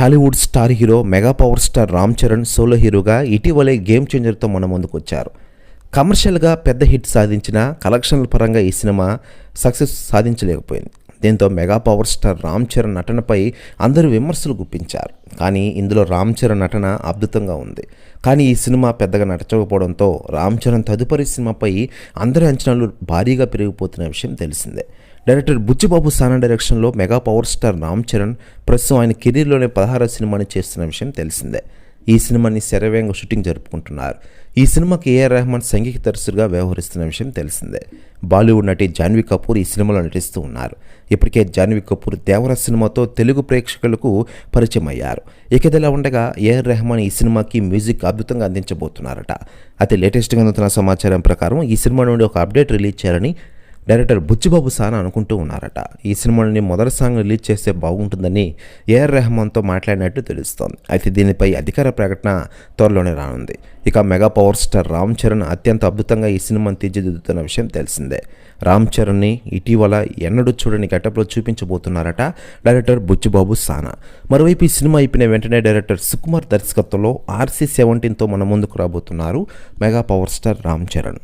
Tollywood star hero mega power star Ram Charan solo హీరోగా ఇటీవలే game చేంజర్తో మన ముందుకు వచ్చారు. కమర్షియల్గా పెద్ద హిట్ సాధించిన కలెక్షన్ల పరంగా ఈ సినిమా సక్సెస్ సాధించలేకపోయింది. దీంతో mega power star Ram Charan నటనపై అందరూ విమర్శలు గుప్పించారు. కానీ ఇందులో రామ్ చరణ్ నటన అద్భుతంగా ఉంది. కానీ ఈ సినిమా పెద్దగా నటించకపోవడంతో రామ్ చరణ్ తదుపరి సినిమాపై అందరి అంచనాలు భారీగా పెరిగిపోతున్న విషయం తెలిసిందే. డైరెక్టర్ బుచ్చిబాబు సానా డైరెక్షన్లో mega power star Ram Charan ప్రస్తుతం ఆయన కెరీర్లోనే పదహారో సినిమాని చేస్తున్న విషయం తెలిసిందే. ఈ సినిమాని శరవేగంగా షూటింగ్ జరుపుకుంటున్నారు. ఈ సినిమాకి ఏఆర్ రెహమాన్ సంగీత దర్శకుడిగా వ్యవహరిస్తున్న విషయం తెలిసిందే. బాలీవుడ్ నటి జాన్వీ కపూర్ ఈ సినిమాలో నటిస్తూ ఉన్నారు. ఇప్పటికే జాన్వీ కపూర్ దేవర సినిమాతో తెలుగు ప్రేక్షకులకు పరిచయం అయ్యారు. ఇకదిలా ఉండగా ఏఆర్ రెహమాన్ ఈ సినిమాకి మ్యూజిక్ అద్భుతంగా అందించబోతున్నారట. అయితే లేటెస్ట్గా అందుతున్న సమాచారం ప్రకారం ఈ సినిమా నుండి ఒక అప్డేట్ రిలీజ్ చేయాలని డైరెక్టర్ బుచ్చిబాబు సానా అనుకుంటూ ఉన్నారట. ఈ సినిమాని మొదటి సాంగ్ రిలీజ్ చేస్తే బాగుంటుందని ఏఆర్ రెహమాన్తో మాట్లాడినట్టు తెలుస్తోంది. అయితే దీనిపై అధికార ప్రకటన త్వరలోనే రానుంది. ఇక mega power star Ram Charan అత్యంత అద్భుతంగా ఈ సినిమాను తీర్చిదిద్దుతున్న విషయం తెలిసిందే. రామ్ చరణ్ని ఇటీవల ఎన్నడూ చూడని గెటప్లో చూపించబోతున్నారట డైరెక్టర్ బుచ్చిబాబు సానా. మరోవైపు ఈ సినిమా అయిపోయిన వెంటనే డైరెక్టర్ సుకుమార్ దర్శకత్వంలో ఆర్సీ సెవెంటీన్తో మన ముందుకు రాబోతున్నారు mega power star Ram Charan.